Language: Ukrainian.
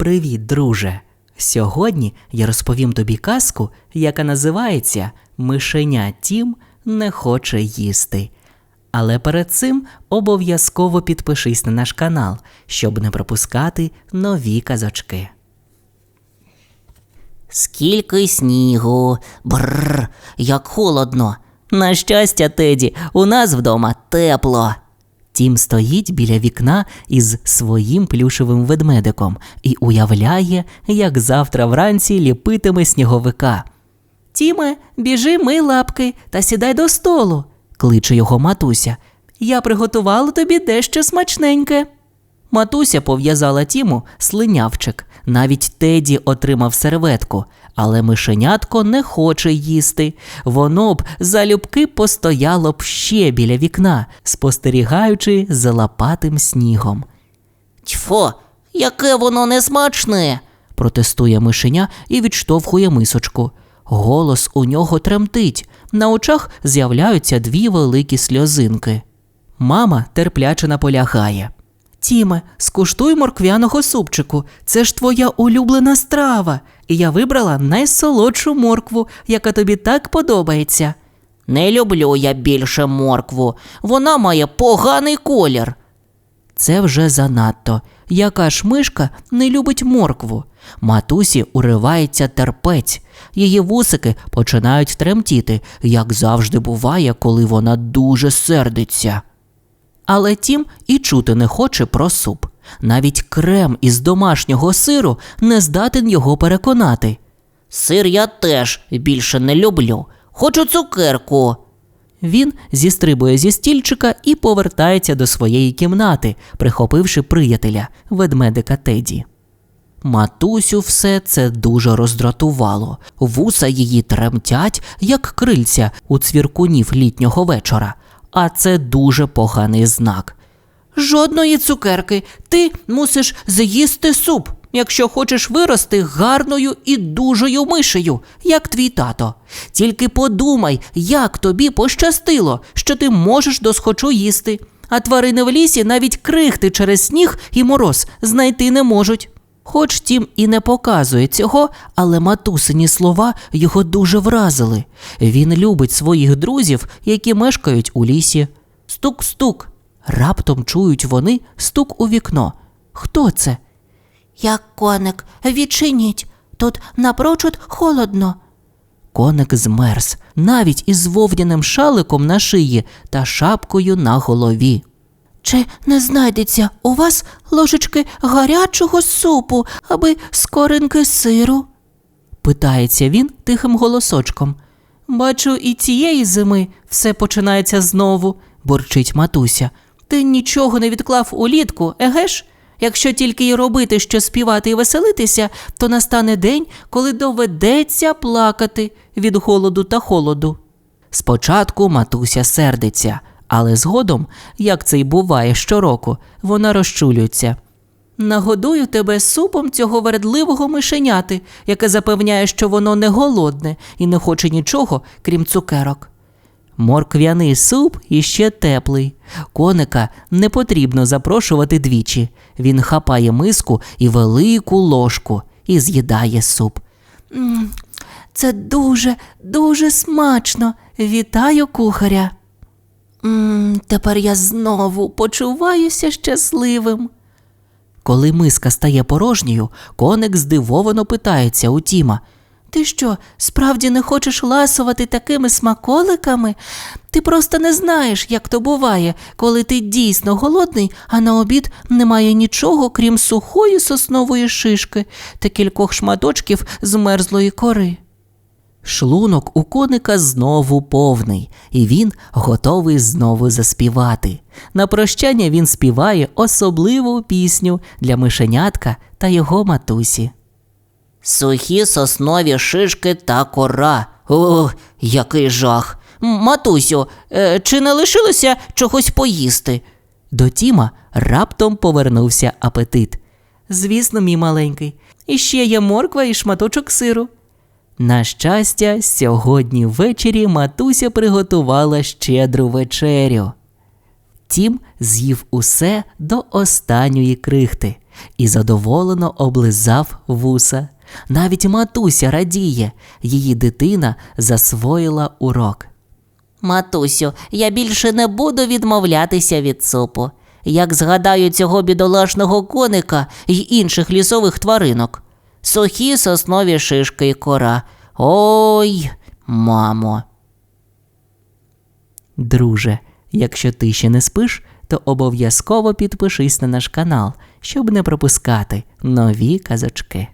Привіт, друже! Сьогодні я розповім тобі казку, яка називається Мишеня Тім не хоче їсти. Але перед цим обов'язково підпишись на наш канал, щоб не пропускати нові казочки. Скільки снігу. Бррр, як холодно. На щастя, Теді, у нас вдома тепло. Тім стоїть біля вікна із своїм плюшевим ведмедиком і уявляє, як завтра вранці ліпитиме сніговика. Тіме, біжи мий лапки та сідай до столу, кличе його матуся. Я приготувала тобі дещо смачненьке. Матуся пов'язала Тіму слинявчик. Навіть Теді отримав серветку, але мишенятко не хоче їсти. Воно б залюбки постояло б ще біля вікна, спостерігаючи за лопатим снігом. Тьфу, яке воно несмачне. Протестує мишеня і відштовхує мисочку. Голос у нього тремтить. На очах з'являються дві великі сльозинки. Мама терпляче наполягає. Тіме, скуштуй морквяного супчику. Це ж твоя улюблена страва. І я вибрала найсолодшу моркву, яка тобі так подобається. Не люблю я більше моркву. Вона має поганий колір. Це вже занадто. Яка ж мишка не любить моркву? Матусі уривається терпець. Її вусики починають тремтіти, як завжди буває, коли вона дуже сердиться. Але тім і чути не хоче про суп. Навіть крем із домашнього сиру не здатен його переконати. Сир я теж більше не люблю. Хочу цукерку. Він зістрибує зі стільчика і повертається до своєї кімнати, прихопивши приятеля, ведмедика Теді. Матусю все це дуже роздратувало. Вуса її тремтять, як крильця у цвіркунів літнього вечора, а це дуже поганий знак. Жодної цукерки, ти мусиш з'їсти суп, якщо хочеш вирости гарною і дужою мишею, як твій тато. Тільки подумай, як тобі пощастило, що ти можеш досхочу їсти, а тварини в лісі навіть крихти через сніг і мороз знайти не можуть. Хоч тім і не показує цього, але матусині слова його дуже вразили. Він любить своїх друзів, які мешкають у лісі. Стук-стук. Раптом чують вони стук у вікно. Хто це? Як коник, відчиніть. Тут напрочуд холодно. Коник змерз, навіть із вовняним шаликом на шиї та шапкою на голові. Чи не знайдеться у вас ложечки гарячого супу, аби скоринки сиру? Питається він тихим голосочком. Бачу, і цієї зими все починається знову, бурчить матуся. Ти нічого не відклав улітку, еге ж? Якщо тільки й робити, що співати і веселитися, то настане день, коли доведеться плакати від голоду та холоду. Спочатку матуся сердиться, але згодом, як це й буває щороку, вона розчулюється. Нагодую тебе супом цього вередливого мишеняти, яке запевняє, що воно не голодне і не хоче нічого, крім цукерок. Морквяний суп іще теплий. Коника не потрібно запрошувати двічі. Він хапає миску і велику ложку і з'їдає суп. це дуже, дуже смачно. Вітаю кухаря. Тепер я знову почуваюся щасливим. Коли миска стає порожньою, коник здивовано питається у Тіма. Ти що, справді не хочеш ласувати такими смаколиками? Ти просто не знаєш, як то буває, коли ти дійсно голодний, а на обід немає нічого, крім сухої соснової шишки та кількох шматочків змерзлої кори. Шлунок у коника знову повний, і він готовий знову заспівати. На прощання він співає особливу пісню для мишенятка та його матусі. Сухі соснові шишки та кора. О, який жах. Матусю, е, чи не лишилося чогось поїсти? До Тіма раптом повернувся апетит. Звісно, мій маленький, і ще є морква і шматочок сиру. На щастя, сьогодні ввечері матуся приготувала щедру вечерю. Тім з'їв усе до останньої крихти і задоволено облизав вуса. Навіть матуся радіє, її дитина засвоїла урок. Матусю, я більше не буду відмовлятися від супу. Як згадаю цього бідолашного коника й інших лісових тваринок. Сухі соснові шишки і кора. Ой, мамо. Друже, якщо ти ще не спиш, то обов'язково підпишись на наш канал, щоб не пропускати нові казочки.